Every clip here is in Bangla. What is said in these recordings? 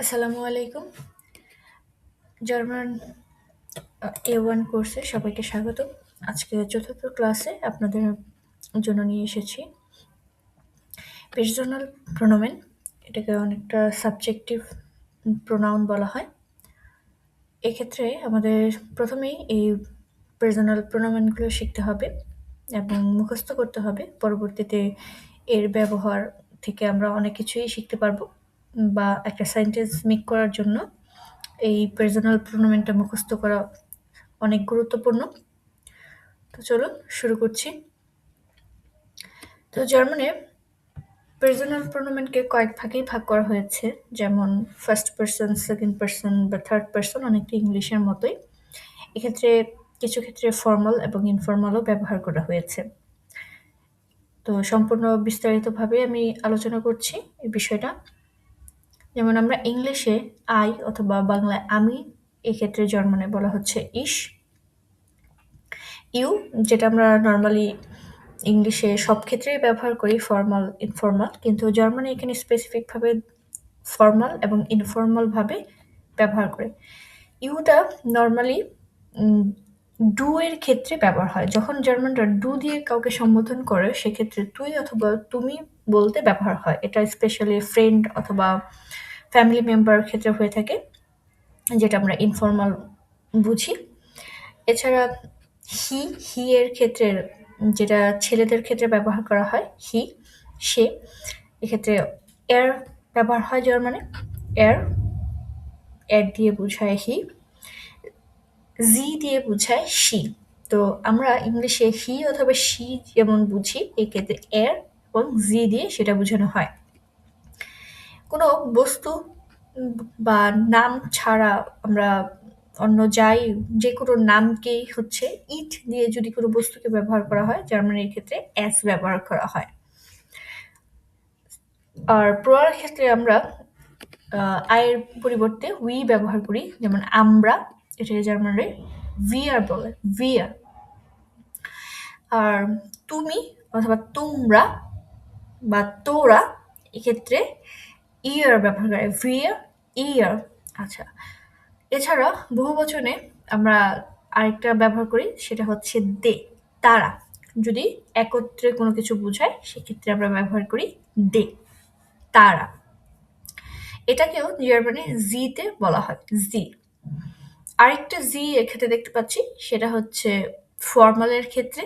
আসসালামু আলাইকুম। জার্মান এ ওয়ান কোর্সে সবাইকে স্বাগত। আজকে চতুর্থ ক্লাসে আপনাদের জন্য নিয়ে এসেছি পের্সোনাল প্রোনোমেন এটাকে অনেকটা সাবজেক্টিভ প্রোনাউন বলা হয়। এক্ষেত্রে আমাদের প্রথমেই এই পার্সোনাল প্রোনোমেনগুলো শিখতে হবে এবং মুখস্থ করতে হবে। পরবর্তীতে এর ব্যবহার থেকে আমরা অনেক কিছুই শিখতে পারব। বা একটা সেন্টেন্স মেক করার জন্য এই পার্সোনাল প্রোনোমেনটা মুখস্থ করা অনেক গুরুত্বপূর্ণ। তো চলুন শুরু করছি। তো জার্মানে পার্সোনাল প্রোনোমেনকে কয়েক ভাগেই ভাগ করা হয়েছে, যেমন ফার্স্ট পার্সন সেকেন্ড পার্সন বা থার্ড পার্সন অনেকটা ইংলিশের মতোই। এক্ষেত্রে কিছু ক্ষেত্রে ফর্মাল এবং ইনফর্মালও ব্যবহার করা হয়েছে। তো সম্পূর্ণ বিস্তারিতভাবে আমি আলোচনা করছি এই বিষয়টা। যেমন আমরা ইংলিশে আই অথবা বাংলায় আমি এক্ষেত্রে জার্মানে বলা হচ্ছে ইস ইউ, যেটা আমরা নর্মালি ইংলিশে সব ক্ষেত্রেই ব্যবহার করি ফর্মাল ইনফর্মাল কিন্তু জার্মানি এখানে স্পেসিফিকভাবে ফর্মাল এবং ইনফর্মালভাবে ব্যবহার করে। ইউটা নর্মালি ডু এর ক্ষেত্রে ব্যবহার হয়। যখন জার্মানরা ডু দিয়ে কাউকে সম্বোধন করে, সেক্ষেত্রে তুই অথবা তুমি বলতে ব্যবহার হয়। এটা স্পেশালি ফ্রেন্ড অথবা ফ্যামিলি মেম্বার ক্ষেত্রে হয়ে থাকে, যেটা আমরা ইনফর্মাল বুঝি। এছাড়া হি হি এর ক্ষেত্রে যেটা ছেলেদের ক্ষেত্রে ব্যবহার করা হয় হি সে, এক্ষেত্রে এর ব্যবহার হয় জার্মানে এর এর দিয়ে বোঝায় হি জি দিয়ে বোঝায় শি তো আমরা ইংলিশে হি অথবা শি যেমন বুঝি, এক্ষেত্রে এর এবং জি দিয়ে সেটা বোঝানো হয়। কোনো বস্তু বা নাম ছাড়া আমরা অন্য যাই, যে কোনো নামকেই হচ্ছে ইট দিয়ে যদি কোনো বস্তুকে ব্যবহার করা হয়, জার্মানির ক্ষেত্রে অ্যাস ব্যবহার করা হয়। আর প্রয়ার ক্ষেত্রে আমরা আয়ের পরিবর্তে উই ব্যবহার করি, যেমন আমরা, এটা জার্মানে ভিয়ার বলে, ভিয়ার। আর তুমি অথবা তোমরা বা তোরা এক্ষেত্রে ইয়ার ব্যবহার করে ভিয়ার ইয়ার আচ্ছা। এছাড়া বহু বচনে আমরা আরেকটা ব্যবহার করি, সেটা হচ্ছে দে, তারা। যদি একত্রে কোনো কিছু বোঝায়, সেক্ষেত্রে আমরা ব্যবহার করি দে, তারা। এটাকেও জার্মানি জিতে বলা হয় জি আরেকটা জি এক্ষেত্রে দেখতে পাচ্ছি, সেটা হচ্ছে ফর্মালের ক্ষেত্রে।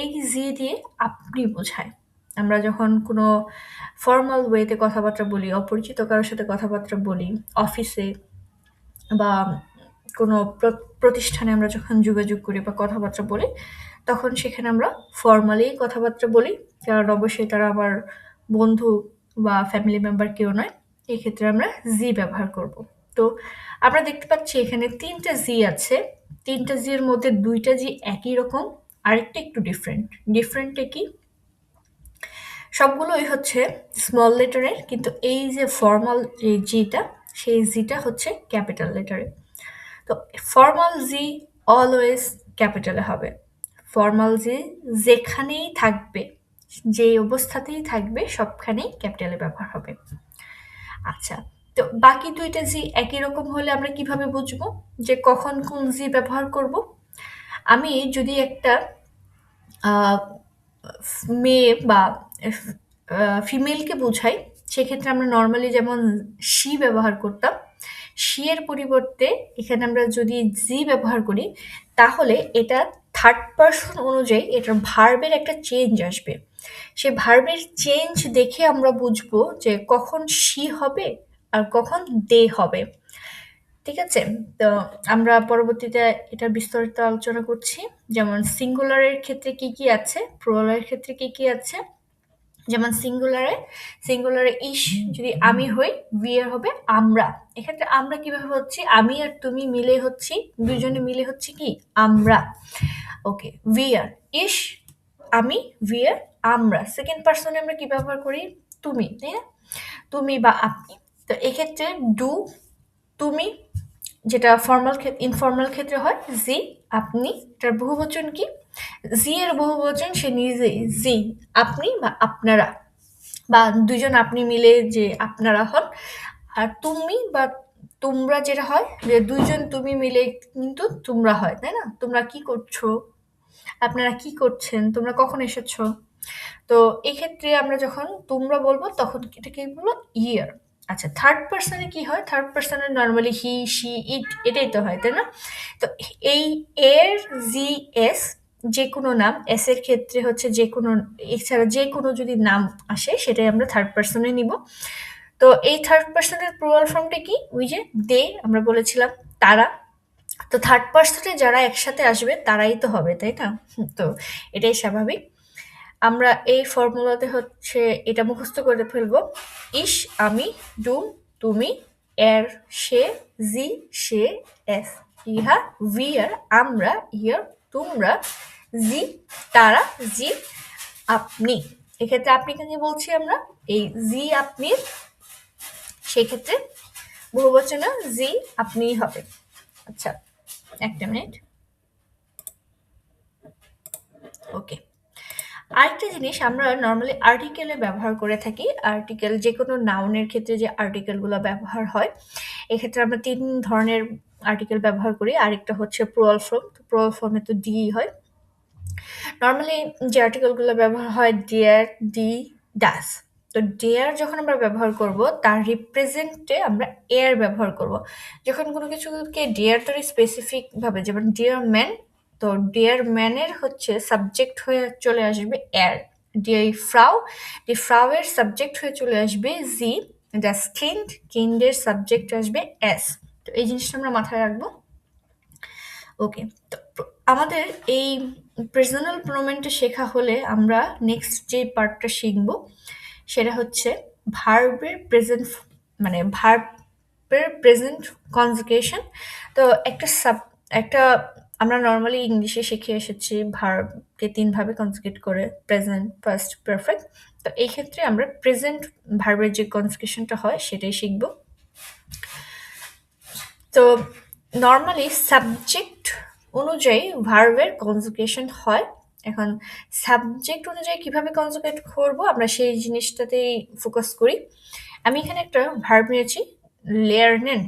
এই জি দিয়ে আপনি বোঝায়। আমরা যখন কোনো ফর্মাল ওয়েতে কথাবার্তা বলি, অপরিচিত কারোর সাথে কথাবার্তা বলি অফিসে বা কোনো প্রতিষ্ঠানে আমরা যখন যোগাযোগ করি বা কথাবার্তা বলি, তখন সেখানে আমরা ফর্মালি কথাবার্তা বলি। কারণ অবশ্যই তারা আমার বন্ধু বা ফ্যামিলি মেম্বার কেউ নয়, এক্ষেত্রে আমরা জি ব্যবহার করব। তো আমরা দেখতে পাচ্ছি এখানে তিনটা জি আছে। তিনটা জির মধ্যে দুইটা জি একই রকম, আরেকটা একটু ডিফারেন্ট ডিফারেন্টে কি? সবগুলোই হচ্ছে স্মল লেটারের কিন্তু এই যে ফর্মাল যে জিটা সেই জিটা হচ্ছে ক্যাপিটাল লেটারে তো ফর্মাল জি অলওয়েজ ক্যাপিটালে হবে। ফর্মাল জি যেখানেই থাকবে যে অবস্থাতেই থাকবে, সবখানেই ক্যাপিটালে ব্যবহার হবে। আচ্ছা তো বাকি দুইটা জি একই রকম হলে আমরা কীভাবে বুঝব যে কখন কোন জি ব্যবহার করব? আমি যদি একটা মেয়ে বা ফিমেলকে বোঝাই, সেক্ষেত্রে আমরা নর্মালি যেমন শি ব্যবহার করতাম শি এর পরিবর্তে এখানে আমরা যদি জি ব্যবহার করি, তাহলে এটা থার্ড পার্সন অনুযায়ী এটার ভার্বের একটা চেঞ্জ আসবে। সে ভার্বের চেঞ্জ দেখে আমরা বুঝব যে কখন শি হবে আর কখন দে হবে। ঠিক আছে? তো আমরা পরবর্তীতে এটা বিস্তারিত আলোচনা করছি। যেমন সিঙ্গুলারের ক্ষেত্রে কি কি আছে প্রোলারের ক্ষেত্রে কি কি আছে যেমন সিঙ্গুলারে সিঙ্গুলারে ইস যদি আমি হই বিয়ের হবে আমরা। এক্ষেত্রে আমরা কীভাবে হচ্ছি? আমি আর তুমি মিলে হচ্ছি দুজনে মিলে হচ্ছে কি? আমরা। ওকে ভিয়ার ইস আমি ভিয়ার আমরা। সেকেন্ড পার্সনে আমরা কি ব্যবহার করি? তুমি তাই না? তুমি বা আপনি। তো এক্ষেত্রে ডু তুমি যেটা ফর্মাল ইনফর্মাল ক্ষেত্রে হয় জি আপনি, এটার বহুবচন কি? জি এর বহুবচন সে নিজেই জি আপনি বা আপনারা। বা দুজন আপনি মিলে যে আপনারা হন। আর তুমি বা তোমরা যেটা হয়, যে দুইজন তুমি মিলে কিন্তু তোমরা হয়, তাই না? তোমরা কি করছ? আপনারা কি করছেন? তোমরা কখন এসেছ? তো এক্ষেত্রে আমরা যখন তোমরা বলব, তখন এটা কি বলব ইয়ার আচ্ছা থার্ড পার্সনে কি হয়? থার্ড পার্সনে নর্মালি হি শি ইট এটাই তো হয়, তাই না? তো এই এর জি এস যে কোনো নাম, এস এর ক্ষেত্রে হচ্ছে যে কোনো এছাড়া যে কোনো যদি নাম আসে, সেটাই আমরা থার্ড পার্সনে নিব। তো এই থার্ড পার্সনের প্লুরাল ফর্মটা কি? ওই যে দে, আমরা বলেছিলাম, তারা। তো থার্ড পার্সনে যারা একসাথে আসবে, তারাই তো হবে, তাই না? তো এটাই স্বাভাবিক। আমরা এই ফর্মুলাতে হচ্ছে এটা মুখস্থ করে ফেলব। ইস, আমি ডুম তুমি, এর, সে, জি, সে, এস, ইহা উইয়ার আমরা ইয়ার তোমরা, জি, তারা, জি, আপনি। এক্ষেত্রে আপনি কেন বলছি আমরা? এই জি, আপনি, সেক্ষেত্রে বহুবচনে জি আপনিই হবে। আচ্ছা একটা মিনিট। ওকে। আরেকটা জিনিস আমরা নর্মালি আর্টিকেলে ব্যবহার করে থাকি আর্টিকেল যে কোনো নাউনের ক্ষেত্রে যে আর্টিকেলগুলো ব্যবহার হয়, এক্ষেত্রে আমরা তিন ধরনের আর্টিকেল ব্যবহার করি। আরেকটা হচ্ছে প্রোয়াল ফর্ম তো প্রোয়াল ফর্মে তো ডি হয়। নর্মালি যে আর্টিকেলগুলো ব্যবহার হয় ডিয়ার ডি ডাস তো ডেয়ার যখন আমরা ব্যবহার করব, তার রিপ্রেজেন্টে আমরা এয়ার ব্যবহার করব। যখন কোনো কিছুকে ডেয়ার ধরে স্পেসিফিকভাবে যেমন ডিয়ার ম্যান তো ডিয়ার ম্যানের হচ্ছে সাবজেক্ট হয়ে চলে আসবে এর ডিয়ার ফ্রাউ ডি ফ্রাউ এর সাবজেক্ট হয়ে চলে আসবে জি দ্য স্কিন্ড কিন্ডের সাবজেক্ট আসবে এস তো এই জিনিসটা আমরা মাথায় রাখব। ওকে তো আমাদের এই প্রেজেন্টাল প্রোনোমেন্টে শেখা হলে আমরা নেক্সট যে পার্টটা শিখব, সেটা হচ্ছে ভার্বের প্রেজেন্ট মানে ভার্বের প্রেজেন্ট কনজুকেশন তো একটা সাব একটা আমরা নর্মালি ইংলিশে শিখে এসেছি, ভার্বকে তিনভাবে কনজুগেট করে প্রেজেন্ট ফার্স্ট পারফেক্ট তো এই ক্ষেত্রে আমরা প্রেজেন্ট ভার্বের যে কনজুকেশনটা হয়, সেটাই শিখব। তো নর্মালি সাবজেক্ট অনুযায়ী ভার্বের কনজুগেশন হয়। এখন সাবজেক্ট অনুযায়ী কীভাবে কনজুগেট করব, আমরা সেই জিনিসটাতেই ফোকাস করি। আমি এখানে একটা ভার্ব নিয়েছি লেয়ারনেন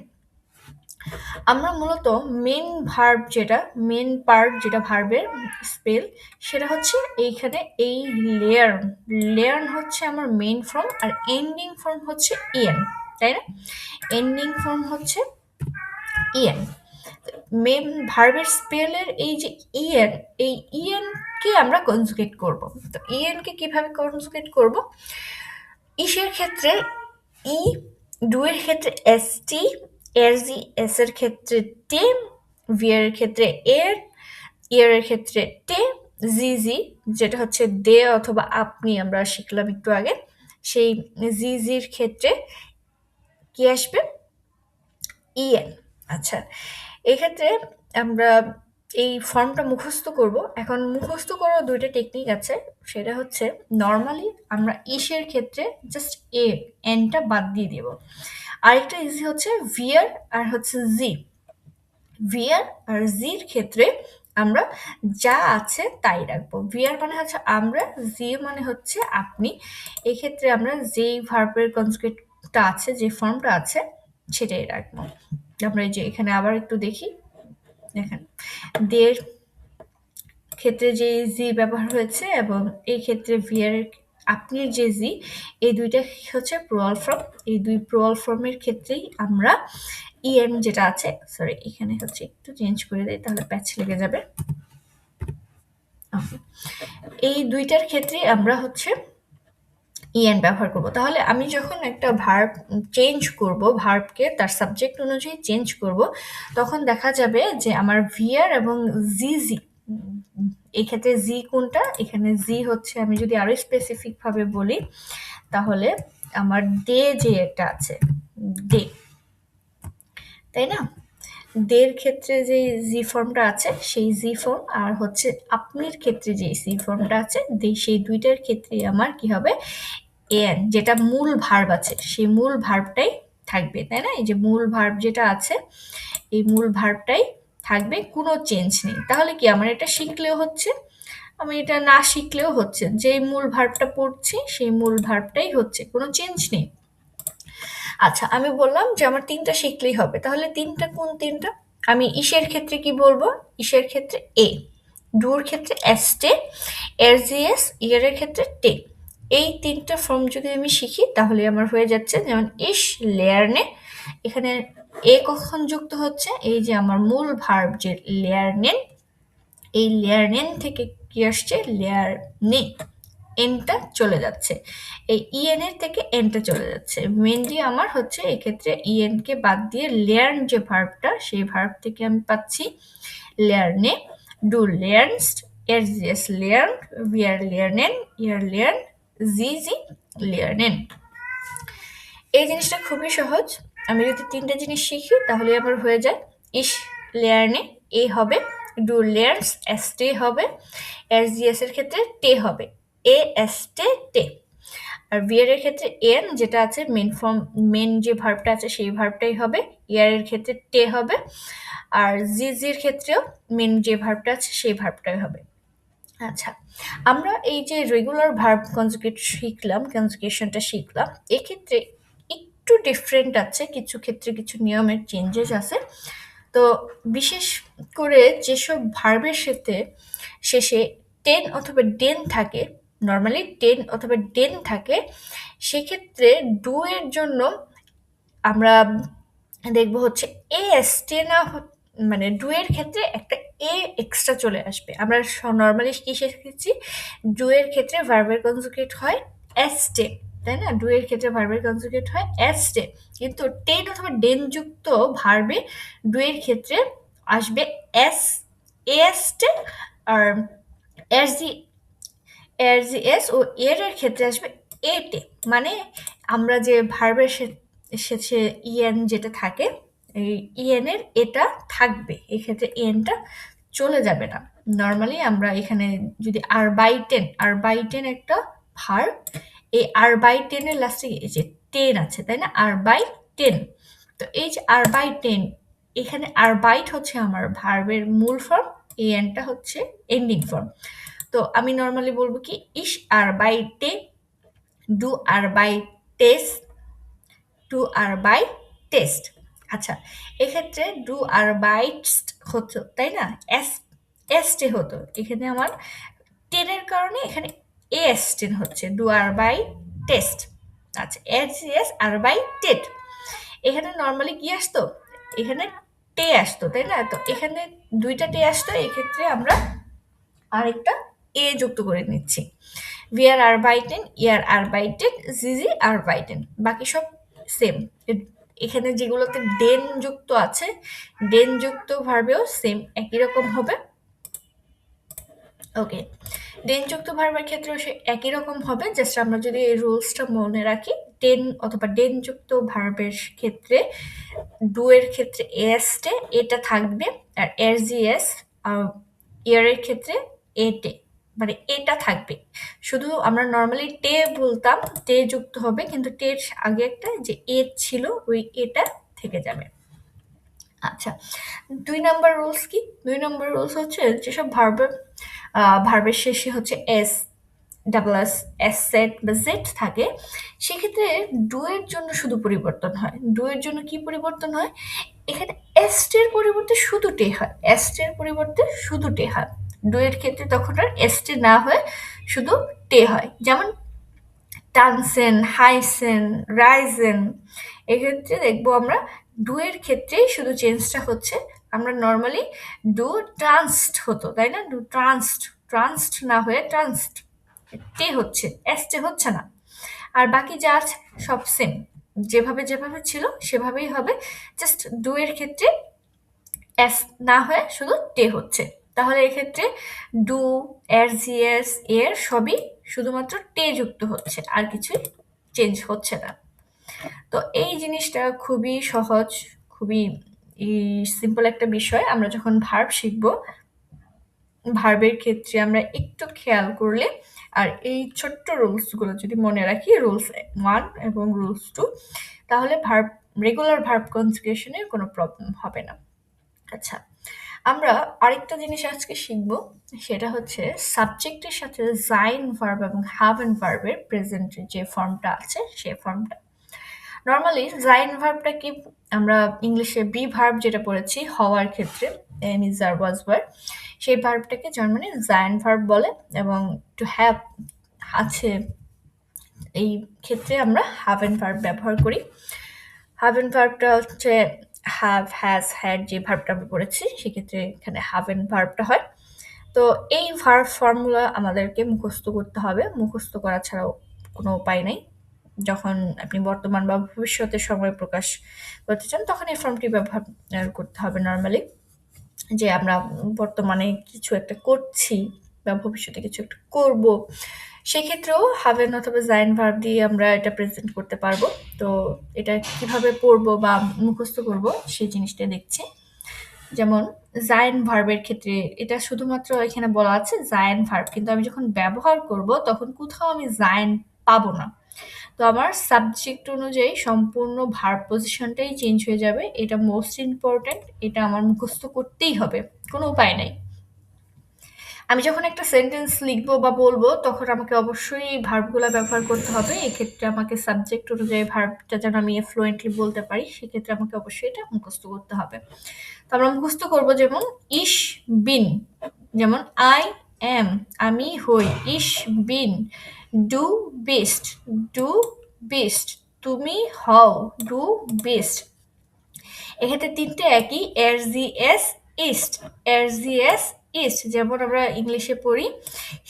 আমরা মূলত মেন ভার্ব যেটা মেন পার্ট যেটা ভার্বের স্পেল সেটা হচ্ছে এইখানে এই লেয়ার লেয়ার হচ্ছে আমার মেন ফর্ম আর এন্ডিং ফর্ম হচ্ছে ইএন তাই না? এন্ডিং ফর্ম হচ্ছে ইএন মেন ভার্বের স্পেলের এই যে ইএন এই ইএনকে আমরা কনজুগেট করব? তো ইএনকে কীভাবে কনজুগেট করব? ইসের ক্ষেত্রে ই ডুয়ের ক্ষেত্রে এস টি এর জি এস এর ক্ষেত্রে টে ভিয়ার ক্ষেত্রে এর ইয়ারের ক্ষেত্রে টে জি জি যেটা হচ্ছে দে অথবা আপনি আমরা শিখলাম একটু আগে, সেই জি জির ক্ষেত্রে কি আসবে? ইএন আচ্ছা। এক্ষেত্রে আমরা এই ফর্মটা মুখস্থ করব। এখন মুখস্থ করার দুইটা টেকনিক আছে। সেটা হচ্ছে নর্মালি আমরা ইসের ক্ষেত্রে জাস্ট এ এনটা বাদ দিয়ে দেব। আরেকটা ইজি হচ্ছে ভিয়ার আর হচ্ছে জি ভিয়ার আর জির ক্ষেত্রে আমরা যা আছে তাই রাখব। ভিয়ার মানে হচ্ছে আমরা জি মানে হচ্ছে আপনি। এক্ষেত্রে আমরা যেই ভার্বের কনজুগেটটা আছে, যে ফর্মটা আছে, সেটাই রাখব। আমরা এই যে এখানে আবার একটু দেখি। দেখেন। দের ক্ষেত্রে যে জি ব্যবহার হয়েছে এবং এই ক্ষেত্রে ভিয়ার আপনি যে জি এই দুইটা হচ্ছে প্রোয়াল ফর্ম এই দুই প্রোয়াল ফর্মের ক্ষেত্রেই আমরা ইএন যেটা আছে সরি এখানে হচ্ছে একটু চেঞ্জ করে দেয় তাহলে প্যাচ লেগে যাবে। এই দুইটার ক্ষেত্রে আমরা হচ্ছে ইএন ব্যবহার করব। তাহলে আমি যখন একটা ভার্ব চেঞ্জ করব ভার্বকে তার সাবজেক্ট অনুযায়ী চেঞ্জ করব, তখন দেখা যাবে যে আমার ভিয়ার এবং জি জি এক্ষেত্রে জি কোনটা? এখানে জি হচ্ছে আমি যদি আরও স্পেসিফিকভাবে বলি, তাহলে আমার দে যে একটা আছে, দে। তাই না? দের ক্ষেত্রে যে জি ফর্মটা আছে, সেই জি ফর্ম আর হচ্ছে আপনির ক্ষেত্রে যে জি ফর্মটা আছে সেই দুইটার ক্ষেত্রে আমার কি হবে? এন যেটা মূল ভার্ব আছে, সেই মূল ভার্বটাই থাকবে, তাই না? এই যে মূল ভার্ব যেটা আছে, এই মূল ভার্বটাই থাকবে, কোনো চেঞ্জ নেই। তাহলে কি আমার এটা শিখলেও হচ্ছে? আমি এটা না শিখলেও হচ্ছে। যেই মূল ভার্বটা পড়ছি, সেই মূল ভার্বটাই হচ্ছে, কোনো চেঞ্জ নেই। আচ্ছা আমি বললাম যে আমার তিনটা শিখলেই হবে। তাহলে তিনটা কোন তিনটা? আমি ইসের ক্ষেত্রে কি বলব? ইসের ক্ষেত্রে এ ডুর ক্ষেত্রে এসটে এর জি এস ইয়ারের ক্ষেত্রে টে এই তিনটা ফর্ম যদি আমি শিখি, তাহলে আমার হয়ে যাচ্ছে যেমন ইস লেয়ারনে এখানে এ কখন যুক্ত হচ্ছে? এই যে আমার মূল ভার্ব যে লেয়ার নেন এই লেয়ার নেন থেকে কি আসছে? লেয়ার নে। এনটা চলে যাচ্ছে। এই ইএন এর থেকে এনটা চলে যাচ্ছে। মেনলি আমার হচ্ছে এক্ষেত্রে ইএন কে বাদ দিয়ে লেয়ার্ন যে ভার্বটা সেই ভার্ব থেকে আমি পাচ্ছি লেয়ার্নে ডু লেয়ার্নস্ট এর জিএস লেয়ার্ন উইয়ার লেয়ার্নেন ইয়ার লেয়ার্ন জি জি লেয়ার্নেন এই জিনিসটা খুবই সহজ। আমি যদি তিনটা জিনিস শিখি, তাহলে আমার হয়ে যায়, ইস লেয়ার্নে এ হবে ডু লেয়ার্স এস টে হবে এস জিএস এর ক্ষেত্রে টে হবে এ এস টে টে আর বিয়ার এর ক্ষেত্রে এন যেটা আছে মেন ফর্ম মেন যে ভার্বটা আছে, সেই ভার্বটাই হবে ইয়ার এর ক্ষেত্রে টে হবে, আর জি জির ক্ষেত্রেও মেন যে ভার্বটা আছে, সেই ভার্বটাই হবে। আচ্ছা আমরা এই যে রেগুলার ভার্ব কনজুগেট শিখলাম কনজুগেশনটা শিখলাম, এক্ষেত্রে একটু ডিফারেন্ট আছে, কিছু ক্ষেত্রে কিছু নিয়মের চেঞ্জেস আছে। তো বিশেষ করে যেসব ভার্বের সাথে শেষে টেন অথবা ডেন থাকে নর্মালি টেন অথবা ডেন থাকে, সেক্ষেত্রে ডু এর জন্য আমরা দেখব হচ্ছে এ এস টে না হ- মানে ডু এর ক্ষেত্রে একটা এ এক্সট্রা চলে আসবে। আমরা নর্মালি কি শিখেছি ডু এর ক্ষেত্রে ভার্বের কনজুগেট হয় এস টে তাই না? ডু এর ক্ষেত্রে ভার্বের কনজুগেট হয় এস টে কিন্তু টেন অথবা ডেন যুক্ত ভার্বে ডু এর ক্ষেত্রে আসবে এস এস টে আর এস জি এর জি এস ও এর এর ক্ষেত্রে আসবে এটে মানে আমরা যে ভার্বের সে ইএন যেটা থাকে ইএন এর এটা থাকবে। এক্ষেত্রে এনটা চলে যাবে না। নর্মালি আমরা এখানে যদি আর বাই টেন আর বাই টেন একটা ভার, এই আর বাই টেনের লাস্টে এই যে টেন আছে, তাই না? আর বাই টেন তো এই যে আর বাই টেন এখানে আর বাইট হচ্ছে আমার ভার্বের মূল ফর্ম এই এনটা হচ্ছে এন্ডিং ফর্ম তো আমি নর্মালি বলব কি, ইস আর বাইটে ডু আর বাই টেস্ট টু আর বাই টেস্ট আচ্ছা এক্ষেত্রে ডু আর বাইটস হতো, তাই না? এস এসটে হতো। এখানে আমার টেনের কারণে এখানে এস টেন হচ্ছে। ডু আর বাই টেস্ট আচ্ছা এস এস আর বাই টেট এখানে নর্মালি কি আসতো? এখানে টে আসতো, তাই না? তো এখানে দুইটা টে আসতো, এক্ষেত্রে আমরা আরেকটা এ যুক্ত করে নিচ্ছি। উইয়ার আর বাইটেন ইয়ার আর বাইটেন জিজি আর বাইটেন বাকি সব সেম এখানে যেগুলোতে ডেন যুক্ত আছে ডেন যুক্ত ভার্বেও সেম একই রকম হবে। ওকে ডেন যুক্ত ভার্বের ক্ষেত্রেও সে একই রকম হবে জাস্ট আমরা যদি এই রুলসটা মনে রাখি ডেন অথবা ডেন যুক্ত ভার্বের ক্ষেত্রে ডু এর ক্ষেত্রে এসটে এটা থাকবে, আর এর জি এস ইয়ারের ক্ষেত্রে এটে মানে এটা থাকবে। শুধু আমরা নর্মালি টে বলতাম টে যুক্ত হবে, কিন্তু টের আগে একটা যে এ ছিল, ওই এটা থেকে যাবে। আচ্ছা দুই নাম্বার রুলস কি? দুই নাম্বার রুলস হচ্ছে যেসব ভার্বের ভার্বের শেষে হচ্ছে এস ডাবল এস এস সেট বা জেড থাকে, সেক্ষেত্রে ডু এর জন্য শুধু পরিবর্তন হয়। ডু এর জন্য কি পরিবর্তন হয়? এখানে এস টের পরিবর্তে শুধু টে হয়। এস টের পরিবর্তে শুধু টে হয়। ডু এর ক্ষেত্রে তখন আর এস টে না হয়ে শুধু টে হয়। যেমন টানসেন হাইসেন রাইজেন এক্ষেত্রে দেখব আমরা ডুয়ের ক্ষেত্রেই শুধু চেঞ্জটা হচ্ছে। আমরা নর্মালি ডু ট্রান্সড হতো, তাই না? ডু ট্রান্সড ট্রান্সড না হয়ে ট্রান্সড টে হচ্ছে এস টে হচ্ছে না। আর বাকি যা সব সেম যেভাবে যেভাবে ছিল সেভাবেই হবে। জাস্ট ডু এর ক্ষেত্রে এস না হয়ে শুধু টে হচ্ছে। তাহলে এক্ষেত্রে ডু এর জিএস এর সবই শুধুমাত্র টে যুক্ত হচ্ছে, আর কিছুই চেঞ্জ হচ্ছে না। তো এই জিনিসটা খুবই সহজ, খুবই সিম্পল একটা বিষয়। আমরা যখন ভার্ব শিখব ভার্বের ক্ষেত্রে আমরা একটু খেয়াল করলে, আর এই ছোট্ট রুলসগুলো যদি মনে রাখি রুলস ওয়ান এবং রুলস টু তাহলে ভার্ব রেগুলার ভার্ব কনজুগেশনে কোনো প্রবলেম হবে না। আচ্ছা আমরা আরেকটা জিনিস আজকে শিখব, সেটা হচ্ছে সাবজেক্টের সাথে জাইন ভার্ব এবং হ্যাভেন ভার্বের প্রেজেন্টের যে ফর্মটা আছে, সে ফর্মটা নর্মালি জাইন ভার্বটা কি, আমরা ইংলিশে বি ভার্ব যেটা পড়েছি, হওয়ার ক্ষেত্রে am is are was were সেই ভার্বটাকে জার্মানি জাইন ভার্ব বলে এবং টু হ্যাভ আছে, এই ক্ষেত্রে আমরা হ্যাভেন ভার্ব ব্যবহার করি। হ্যাভেন ভার্বটা হচ্ছে হ্যাভ হ্যাজ হ্যাড যে ভার্বটা আমরা পড়েছি, সেক্ষেত্রে এখানে হ্যাভেন ভার্বটা হয়। তো এই ভার্ব ফর্মুলা আমাদেরকে মুখস্থ করতে হবে। মুখস্থ করা ছাড়াও কোনো উপায় নেই। যখন আপনি বর্তমান বা ভবিষ্যতের সময় প্রকাশ করতে চান, তখন এই ফর্মটি ব্যবহার করতে হবে নর্মালি যে আমরা বর্তমানে কিছু একটা করছি বা ভবিষ্যতে কিছু একটা করব। সেক্ষেত্রেও হাভেন অথবা জাইন ভার্ব দিয়ে আমরা এটা প্রেজেন্ট করতে পারব। তো এটা কীভাবে পড়ব বা মুখস্থ করব সেই জিনিসটা দেখছি। যেমন জাইন ভার্বের ক্ষেত্রে এটা শুধুমাত্র এখানে বলা আছে জাইন ভার্ব, কিন্তু আমি যখন ব্যবহার করব তখন কোথাও আমি জাইন পাবো না। তো আমার সাবজেক্ট অনুযায়ী সম্পূর্ণ ভার্ব পজিশনটাই চেঞ্জ হয়ে যাবে। এটা মোস্ট ইম্পর্ট্যান্ট এটা আমার মুখস্থ করতেই হবে। কোনো উপায় নাই। আমি যখন একটা সেন্টেন্স লিখব বা বলব, তখন আমাকে অবশ্যই ভার্বগুলো ব্যবহার করতে হবে। এক্ষেত্রে আমাকে সাবজেক্ট অনুযায়ী ভার্বটা যেন আমি ফ্লুয়েন্টলি বলতে পারি, সেক্ষেত্রে আমাকে অবশ্যই এটা মুখস্থ করতে হবে। তো আমরা মুখস্থ করব যেমন ইস বিন। যেমন, আই এম আমি হই। ইস বিন। ডু বেস্ট। ডু বেস্ট। তুমি হও। ডু বেস্ট। এক্ষেত্রে তিনটে একই, এর জি এস ইস্ট। এর জি এস ইস্ট যেমন আমরা ইংলিশে পড়ি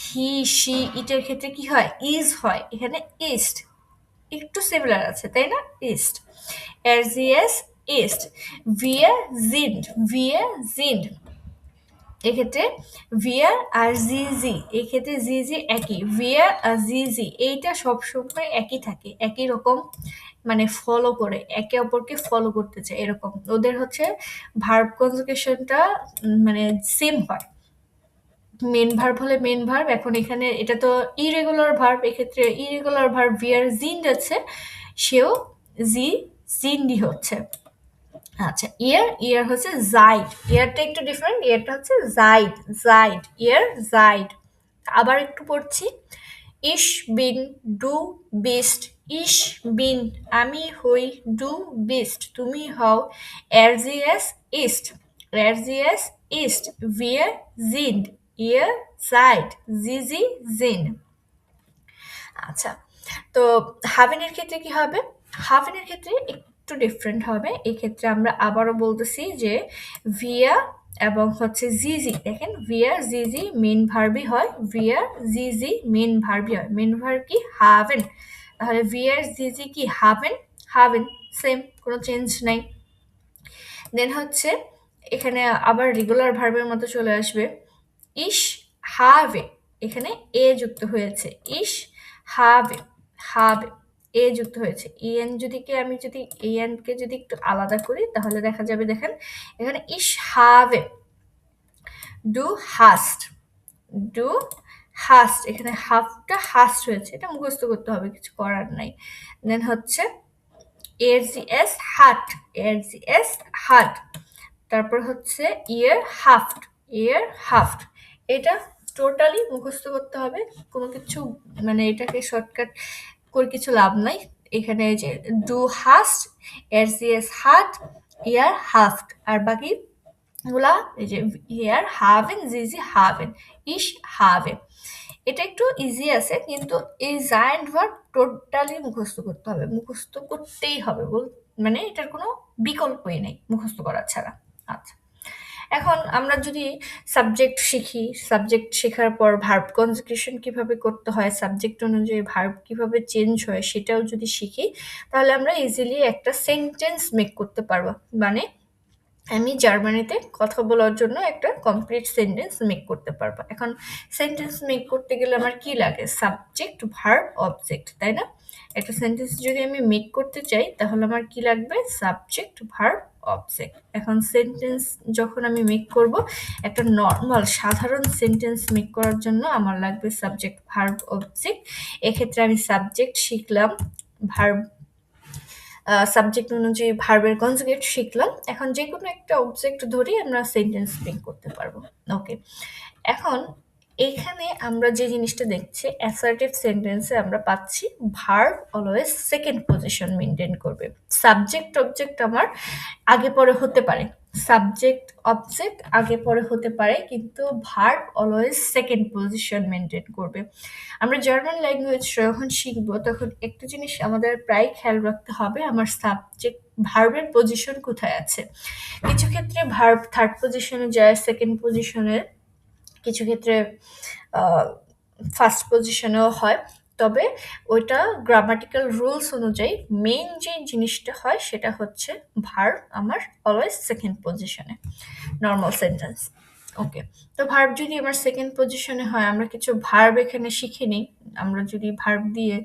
হি শি ইটের ক্ষেত্রে কি হয়? ইজ হয়। এখানে ইস্ট একটু সিমিলার আছে, তাই না? ইস্ট এর জি এস ইস্ট ভিয়ে জিন্ড ভিয়ে জিন্ড এক্ষেত্রে ভিয়ার আর জি জি এক্ষেত্রে জি জি একই। ভিয়ার আর জি জি এইটা সবসময় একই থাকে, একই রকম মানে ফলো করে, একে অপরকে ফলো করতে চায়, এরকম। ওদের হচ্ছে ভার্ব কনজুকেশনটা মানে সেম হয়। মেন ভার্ব হলে মেন ভার্ব এখন এখানে এটা তো ইরেগুলার ভার্ব এক্ষেত্রে ইরেগুলার ভার্ব ভিয়ার জিন্ড আছে সেও জি জিন্ডি হচ্ছে। আচ্ছা ইয়ার ইয়ার হচ্ছে জাইড ইয়ারটা একটু ডিফারেন্ট ইয়ারটা হচ্ছে জাইড জাইড ইয়ার জাইড আবার একটু পড়ছি। ইস বিন ডু বিস্ট ইস বিন আমি হই ডু বিস্ট, তুমি হও এর জি এস ইস্ট, এর জি এস ইস্ট ভিয়ার জিন্ড ইয়ার সাইড, জিজি, জিন। আচ্ছা তো হাভেনের ক্ষেত্রে কি হবে? হাভেনের ক্ষেত্রে একটু ডিফারেন্ট হবে। এক্ষেত্রে আমরা আবারও বলতেছি যে ভিয়া এবং হচ্ছে জিজি। দেখেন ভিয়ার জিজি, মেন ভার্বই হয়। ভিয়ার জিজি, মেন ভার্বই হয়। মেন ভার্ব কি? হাভেন। তাহলে ভিয়ার জিজি কি? হাভেন। হাভেন সেম কোনো চেঞ্জ নাই। দেন হচ্ছে, এখানে আবার রেগুলার ভার্বের মতো চলে আসবে। ইস হাভে এখানে এ যুক্ত হয়েছে। ইস হাভে হাভে এ যুক্ত হয়েছে। এন যদি কে, আমি যদি কে যদি একটু আলাদা করি, তাহলে দেখা যাবে, দেখেন, এখানে ইস হাভে ডু হাস্ট ডু হাস্ট, এখানে হাফটা হাস্ট হয়েছে, এটা মুখস্থ করতে হবে, কিছু করার নাই। দেন হচ্ছে, এর জি এস হাট, এর জি এস হাট, তারপর হচ্ছে, ইয়ার হাফট ইয়ার হাফট। এটা টোটালি মুখস্থ করতে হবে, কোনো কিছু মানে এটাকে শর্টকাট করে কিছু লাভ নাই। এখানে যে ডু হাস্ট এর সি এস হাট ইয়ার হাফট আর বাকি গুলা এই যে ইয়ার হাভেন জি জি হাভেন ইস হাভেন এটা একটু ইজি আছে, কিন্তু এই জায়েন্ট ভার্ব টোটালি মুখস্থ করতে হবে। মুখস্থ করতেই হবে বল মানে এটার কোনো বিকল্পই নেই মুখস্থ করা ছাড়া। আচ্ছা। এখন আমরা যদি সাবজেক্ট শিখি সাবজেক্ট শেখার পর ভার্ব কনজুগেশন কীভাবে করতে হয় সাবজেক্ট অনুযায়ী ভার্ব কীভাবে চেঞ্জ হয় সেটাও যদি শিখি, তাহলে আমরা ইজিলি একটা সেন্টেন্স মেক করতে পারব। মানে আমি জার্মানিতে কথা বলার জন্য একটা কমপ্লিট সেন্টেন্স মেক করতে পারব। এখন সেন্টেন্স মেক করতে গেলে আমার কি লাগে? সাবজেক্ট ভার্ব অবজেক্ট তাই না? একটা সেন্টেন্স যদি আমি মেক করতে চাই, তাহলে আমার কি লাগবে? সাবজেক্ট ভার্ব অবজেক্ট এখন সেন্টেন্স যখন আমি মেক করব, একটা নর্মাল সাধারণ সেন্টেন্স মেক করার জন্য আমার লাগবে সাবজেক্ট ভার্ব অবজেক্ট এক্ষেত্রে আমি সাবজেক্ট শিখলাম ভার্ব সাবজেক্ট অনুযায়ী ভার্বের কনজুগেট শিখলাম। এখন যে কোনো একটা অবজেক্ট ধরে আমরা সেন্টেন্স মেক করতে পারব। ওকে এখন এখানে আমরা যে জিনিসটা দেখছি অ্যাসার্টিভ সেন্টেন্সে আমরা পাচ্ছি verb always second position maintain করবে। সাবজেক্ট অবজেক্ট আমার আগে পরে হতে পারে। সাবজেক্ট অবজেক্ট আগে পরে হতে পারে, কিন্তু verb always second position maintain করবে। আমরা জার্মান ল্যাঙ্গুয়েজ যখন শিখব, তখন একটা জিনিস আমাদের প্রায় খেয়াল রাখতে হবে, আমার সাবজেক্ট ভার্বের পজিশন কোথায় আছে। কিছু ক্ষেত্রে ভার্ব থার্ড পজিশনে যায় সেকেন্ড পজিশনে কিছু ক্ষেত্রে ফার্স্ট পজিশনেও হয়। তবে ওইটা গ্রামাটিক্যাল রুলস অনুযায়ী মেইন যে জিনিসটা হয় সেটা হচ্ছে ভার্ব আমার অলওয়েজ সেকেন্ড পজিশনে নর্মাল সেন্টেন্স ওকে তো ভার্ব যদি আমার সেকেন্ড পজিশনে হয়, আমরা কিছু ভার্ব এখানে শিখে নিই, আমরা যদি ভার্ব দিয়ে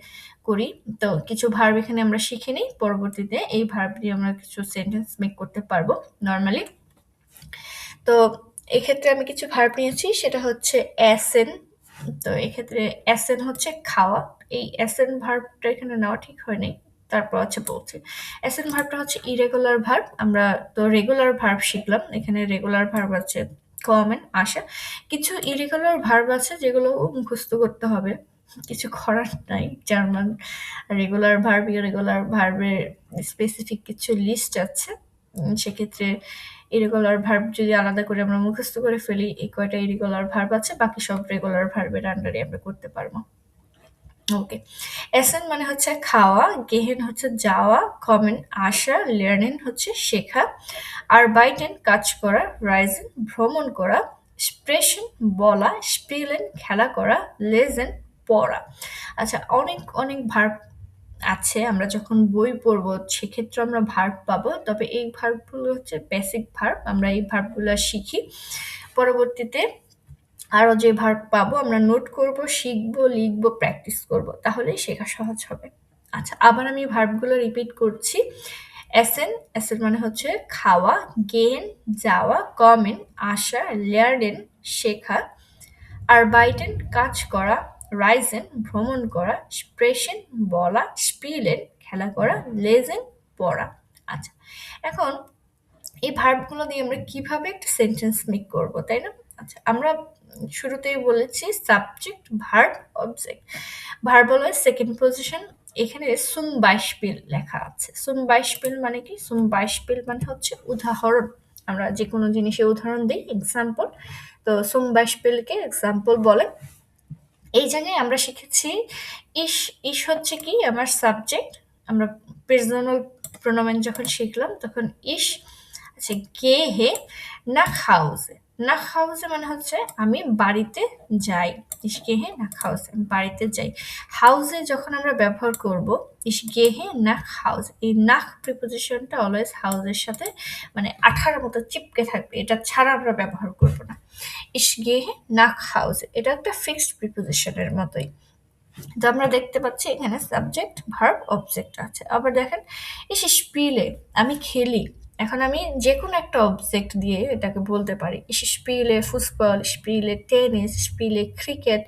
করি, তো কিছু ভার্ব এখানে আমরা শিখে নিই, পরবর্তীতে এই ভার্ব দিয়ে আমরা কিছু সেন্টেন্স মেক করতে পারব নর্মালি তো এক্ষেত্রে আমি কিছু ভার্ব নিয়েছি, সেটা হচ্ছে অ্যাসেন তো এক্ষেত্রে অ্যাসেন হচ্ছে খাওয়া। এই অ্যাসেন ভার্বটা এখানে নেওয়া ঠিক হয়নি তারপর হচ্ছে বলছে। অ্যাসেন ভার্বটা হচ্ছে ইরেগুলার ভার্ব আমরা তো রেগুলার ভার্ব শিখলাম, এখানে রেগুলার ভার্ব আছে কমেন আসা। কিছু ইরেগুলার ভার্ব আছে যেগুলো মুখস্থ করতে হবে, কিছু করার নাই। জার্মান রেগুলার ভার্ব ইরেগুলার ভার্বের স্পেসিফিক কিছু লিস্ট আছে। সেক্ষেত্রে ইরেগুলার ভার্ব যদি আলাদা করে আমরা মুখস্থ করে ফেলি, এই কয়টা ইরেগুলার ভার্ব আছে, বাকি সব রেগুলার ভার্বের আন্ডারে আমরা করতে পারব। ওকে এসেন মানে হচ্ছে খাওয়া, গেহেন হচ্ছে যাওয়া কমেন আসা লার্নেন হচ্ছে শেখা, আর বাইটেন কাজ করা রাইজেন ভ্রমণ করা স্প্রেশন বলা স্পিলেন খেলা করা লেজেন পড়া। আচ্ছা অনেক অনেক ভার্ব আছে, আমরা যখন বই পড়ব, সেক্ষেত্রে আমরা ভার্ব পাবো, তবে এই ভার্বগুলো হচ্ছে বেসিক ভার্ব আমরা এই ভার্বগুলো শিখি। পরবর্তীতে আরও যে ভার্ব পাবো, আমরা নোট করব, শিখব, লিখব প্র্যাকটিস করব, তাহলেই শেখা সহজ হবে। আচ্ছা আবার আমি ভার্বগুলো রিপিট করছি। এসেন এসেন মানে হচ্ছে খাওয়া গেন যাওয়া কমেন আসা লেয়ার্ডেন শেখা। আর বাইটেন কাজ করা। রাইজেন ভ্রমণ করা স্প্রেশন বলা স্পিলেন খেলা করা, লেজেন পড়া। আচ্ছা এখন এই ভার্বগুলো দিয়ে আমরা কীভাবে একটা সেন্টেন্স মেক করব, তাই না? আচ্ছা আমরা শুরুতেই বলেছি সাবজেক্ট, ভার্ব, অবজেক্ট। ভার্ব হলো সেকেন্ড পজিশন, এখানে সুম বাইশপিল লেখা আছে। সুম বাইশপিল মানে কি? সুম বাইশপিল মানে হচ্ছে উদাহরণ। আমরা যে কোনো জিনিসের উদাহরণ দিই এক্সাম্পল তো সুম বাইশপিলকে এক্সাম্পল বলে। এই জায়গায় আমরা শিখেছি ইস ইস হচ্ছে কি আমার সাবজেক্ট আমরা প্রেজনাল প্রোনোমেন যখন শিখলাম তখন ইস আচ্ছা গে হে, না হাউসে না হাউসে মানে হচ্ছে আমি বাড়িতে যাই। ইস গে হে, না হাউসে আমি বাড়িতে যাই। হাউসে যখন আমরা ব্যবহার করব, ইস গে হে, না হাউস এই নাক প্রিপোজিশনটা অলওয়েজ হাউসের সাথে মানে আঠার মতো চিপকে থাকবে, এটা ছাড়া আমরা ব্যবহার করব না। ইস গে হে নাক হাউসে। এটা একটা ফিক্সড প্রিপোজিশনের মতোই। তো আমরা দেখতে পাচ্ছি এখানে সাবজেক্ট ভার্ব অবজেক্ট আছে। আবার দেখেন, ইস স্পিলে আমি খেলি। এখন আমি যে কোনো একটা অবজেক্ট দিয়ে এটাকে বলতে পারি। স্পিলে ফুটবল স্পিলে টেনিস স্পিলে ক্রিকেট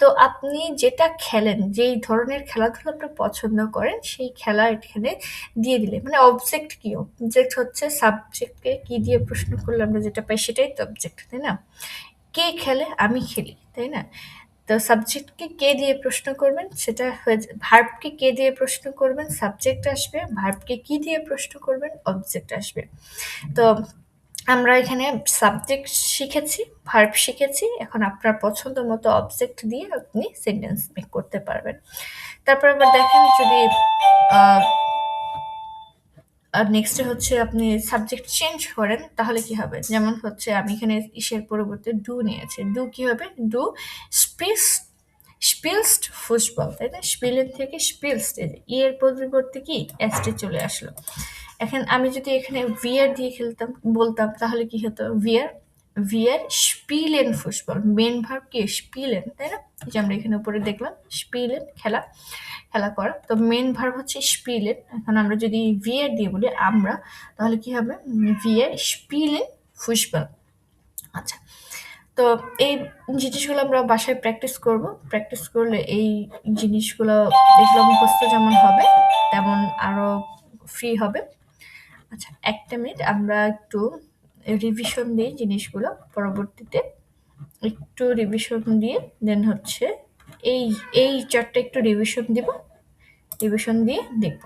তো আপনি যেটা খেলেন, যেই ধরনের খেলাধুলা আপনি পছন্দ করেন, সেই খেলা এখানে দিয়ে দিলে মানে অবজেক্ট কি? অবজেক্ট হচ্ছে সাবজেক্টকে কি দিয়ে প্রশ্ন করলে আমরা যেটা পাই সেটাই তো অবজেক্ট তাই না? কে খেলে, আমি খেলি, তাই না? তো সাবজেক্টকে কে দিয়ে প্রশ্ন করবেন, সেটা ভার্বকে কে দিয়ে প্রশ্ন করবেন সাবজেক্ট আসবে। ভার্বকে কি দিয়ে প্রশ্ন করবেন অবজেক্ট আসবে। তো আমরা এখানে সাবজেক্ট শিখেছি ভার্ব শিখেছি। এখন আপনার পছন্দ মতো অবজেক্ট দিয়ে আপনি সেন্টেন্স মেক করতে পারবেন। তারপর আবার দেখেন যদি আর নেক্সটে হচ্ছে আপনি সাবজেক্ট চেঞ্জ করেন, তাহলে কি হবে? যেমন হচ্ছে আমি এখানে ইসের পরিবর্তে ডু নিয়েছি। ডু কি হবে? ডু স্পিস স্পিলসড ফুটবল তাই না? স্পিলের থেকে স্পিলসড ই এর পরিবর্তে কি? এসটি চলে আসলো। এখন আমি যদি এখানে ভিয়ার দিয়ে খেলতাম, বলতাম, তাহলে কি হতো? ভিয়ার ভিয়ার স্পিলেন ফুটবল। মেন ভার্ব কি? স্পিলেন তাই না? যে আমরা এখানে উপরে দেখলাম স্পিলেন খেলা খেলা করা। তো মেন ভার্ব হচ্ছে স্পিলেন এখন আমরা যদি ভিয়ার দিয়ে বলি আমরা, তাহলে কি হবে? ভিয়ার স্পিলেন ফুটবল। আচ্ছা তো এই জিনিসগুলো আমরা বাসায় প্র্যাকটিস করব। প্র্যাকটিস করলে এই জিনিসগুলো এগুলো মুখস্থ যেমন হবে, তেমন আরও ফ্রি হবে। আচ্ছা একটা মিনিট, আমরা একটু রিভিশন দিই জিনিসগুলো। পরবর্তীতে একটু রিভিশন দিয়ে দেন হচ্ছে এই এই চারটা একটু রিভিশন দিব। রিভিশন দিয়ে দেখব।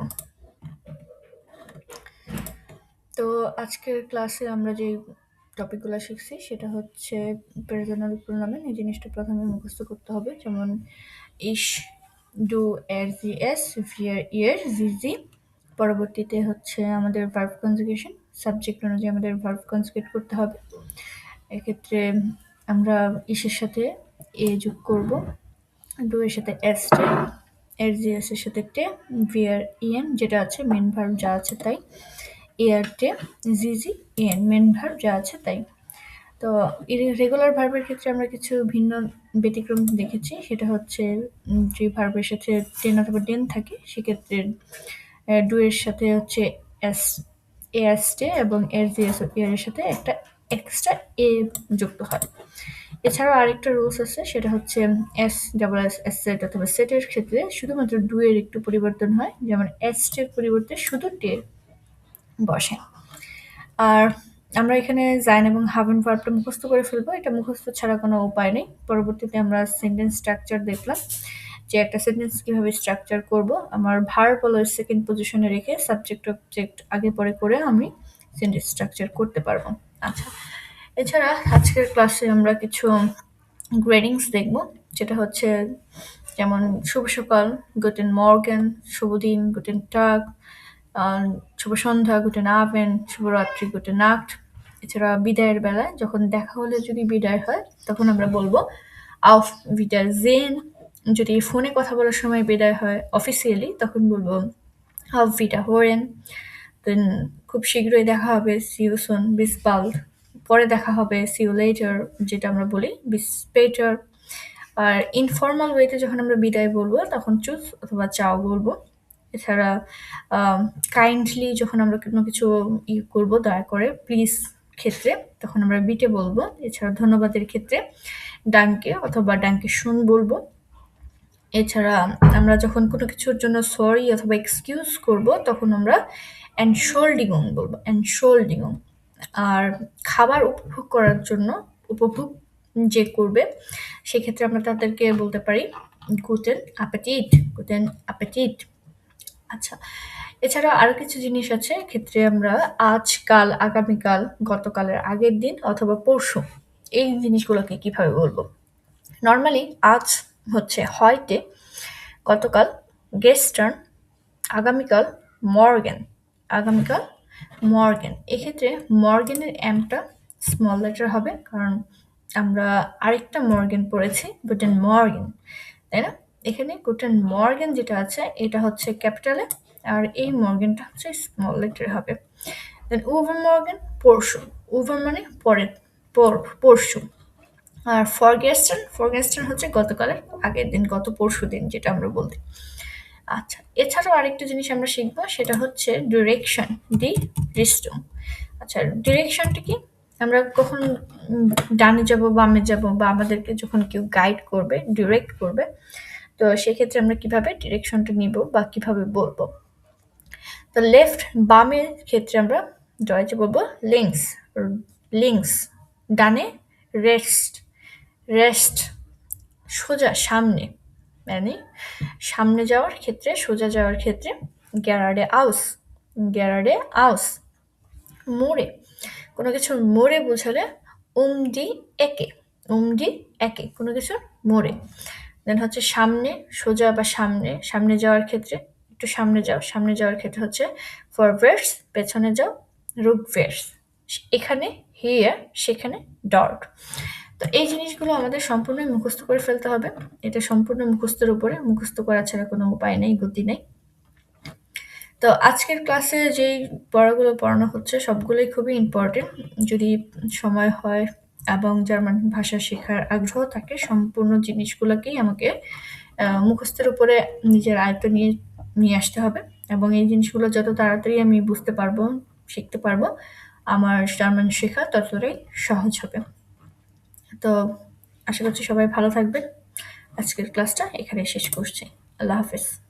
তো আজকের ক্লাসে আমরা যে টপিকগুলো শিখছি, সেটা হচ্ছে প্রেজেন্টাল প্রোনাউন এই জিনিসটা প্রথমে মুখস্থ করতে হবে। যেমন ইশ ডু এর জি এস ভিয়ার ইয়ার জি জি পরবর্তীতে হচ্ছে আমাদের ভার্ভ কনজুগেশন সাবজেক্ট অনুযায়ী আমাদের ভার্ভ কনজুগেট করতে হবে। এক্ষেত্রে আমরা ইসের সাথে এ যোগ করব। ডু এর সাথে এস টে এর জি এস এর সাথে টে ভিয়ার ইএন যেটা আছে মেন ভার্ভ যা আছে তাই। এয়ার টে জি জি ইএন মেন ভার্ভ যা আছে তাই। তো রেগুলার ভার্বের ক্ষেত্রে আমরা কিছু ভিন্ন ব্যতিক্রম দেখেছি। সেটা হচ্ছে যে ভার্বের সাথে টেন অথবা ডেন থাকে, সেক্ষেত্রে ডু এর সাথে হচ্ছে এস এস টে এবং এর জি এস এর সাথে একটা এক্সট্রা এ যুক্ত হয়। এছাড়াও আরেকটা রুলস আছে, সেটা হচ্ছে এস ডাবল এস এস সেট অথবা সেটের ক্ষেত্রে শুধুমাত্র ডু এর একটু পরিবর্তন হয়, যেমন এস টের পরিবর্তে শুধু টের বসে। আর আমরা এখানে জাইন এবং হাভেন ভার্বটা মুখস্থ করে ফেলব, এটা মুখস্থ ছাড়া কোনো উপায় নেই। পরবর্তীতে আমরা সেন্টেন্স স্ট্রাকচার দেখলাম। যে একটা সেন্টেন্স কীভাবে স্ট্রাকচার করব, আমার ভার্ব হলো সেকেন্ড পজিশনে রেখে সাবজেক্ট অবজেক্ট আগে পরে করে আমি সেন্টেন্স স্ট্রাকচার করতে পারব। আচ্ছা এছাড়া আজকের ক্লাসে আমরা কিছু গ্রেডিংস দেখব, যেটা হচ্ছে যেমন শুভ সকাল গুটেন মর্গেন শুভ দিন গুটেন টাগ শুভ সন্ধ্যা গুটেন আভেন শুভরাত্রি গুটেন নাক্ট এছাড়া বিদায়ের বেলায় যখন দেখা হলে যদি বিদায় হয়, তখন আমরা বলব আউফ ভিটার জেন যদি ফোনে কথা বলার সময় বিদায় হয় অফিসিয়ালি তখন বলব আউফ ভিটা হোরেন, দেন খুব শীঘ্রই দেখা হবে সিউ সুন বিস বাল্ড পরে দেখা হবে সিউ লেটার যেটা আমরা বলি বিস পেটার আর ইনফর্মাল ওয়েতে যখন আমরা বিদায় বলব, তখন চুজ অথবা চাও বলব। এছাড়া কাইন্ডলি যখন আমরা কোনো কিছু ই করব, দয়া করে প্লিজ ক্ষেত্রে, তখন আমরা বিটে বলব। এছাড়া ধন্যবাদের ক্ষেত্রে ডাঙ্কে অথবা ডাঙ্কে শুন বলব। এছাড়া আমরা যখন কোনো কিছুর জন্য সরি অথবা এক্সকিউজ করব, তখন আমরা এনশোল্ডিংং বলব এনশোল্ডিংং আর খাবার উপভোগ করার জন্য উপভোগ যে করবে, সেক্ষেত্রে আমরা তাদেরকে বলতে পারি গুটেন অ্যাপেটিট গুটেন অ্যাপেটিট আচ্ছা এছাড়া আরও কিছু জিনিস আছে ক্ষেত্রে আমরা আজকাল, আগামীকাল, গতকালের আগের দিন অথবা পরশু, এই জিনিসগুলোকে কীভাবে বলব? নর্মালি আজ হচ্ছে হয়টে গতকাল গেস্টার্ন, আগামীকাল মর্গেন আগামীকাল মর্গেন। এক্ষেত্রে মর্গেনের এমটা স্মল লেটার হবে, কারণ আমরা আরেকটা মর্গেন পড়েছি গুটেন মর্গেন, তাই না? এখানে গুটেন মর্গেন যেটা আছে, এটা হচ্ছে ক্যাপিটালে আর এই মর্গেনটা হচ্ছে স্মল লেটার হবে। দেন ওভার মর্গেন, পরশু। ওভার মানে পরের পরশু। আর ফরগেস্টার্ন ফরগেস্টার্ন হচ্ছে গতকালের আগের দিন, গত পরশু দিন, যেটা আমরা বলতে। আচ্ছা এছাড়াও আরেকটা জিনিস আমরা শিখব, সেটা হচ্ছে ডিরেকশন দি রিস্টম আচ্ছা ডিরেকশনটা কি? আমরা কখন ডানে যাব, বামে যাব, বা আমাদেরকে যখন কেউ গাইড করবে ডিরেক্ট করবে, তো সেক্ষেত্রে আমরা কীভাবে ডিরেকশনটা নিব বা কীভাবে বলব? তো লেফট বামের ক্ষেত্রে আমরা ডয়েচে বলব লিঙ্কস লিঙ্কস ডানে রেস্ট রেস্ট, সোজা সামনে মানে সামনে যাওয়ার ক্ষেত্রে, সোজা যাওয়ার ক্ষেত্রে, গ্যারাডে আউস গ্যারাডে আউস, মোড়ে, কোনো কিছুর মোড়ে বোঝালে উমডি একে উমডি একে, কোনো কিছুর মোড়ে। দেন হচ্ছে সামনে, সোজা বা সামনে সামনে যাওয়ার ক্ষেত্রে, একটু সামনে যাও, সামনে যাওয়ার ক্ষেত্রে হচ্ছে ফরভার্স পেছনে যাও রুকভের্স এখানে হিয়ার সেখানে ডট তো এই জিনিসগুলো আমাদের সম্পূর্ণই মুখস্থ করে ফেলতে হবে। এটা সম্পূর্ণ মুখস্থের উপরে, মুখস্থ করা ছাড়া কোনো উপায় নেই, গতি নেই। তো আজকের ক্লাসে যেই পড়াগুলো পড়ানো হচ্ছে, সবগুলোই খুবই ইম্পর্টেন্ট যদি সময় হয় এবং জার্মান ভাষা শেখার আগ্রহ থাকে, সম্পূর্ণ জিনিসগুলোকেই আমাকে মুখস্থের উপরে নিজের আয়ত্ত নিয়ে নিয়ে আসতে হবে। এবং এই জিনিসগুলো যত তাড়াতাড়ি আমি বুঝতে পারব, শিখতে পারব, আমার জার্মান শেখা ততটাই সহজ হবে। তো আশা করছি সবাই ভালো থাকবেন। আজকের ক্লাসটা এখানে শেষ করছি। আল্লাহ হাফেজ।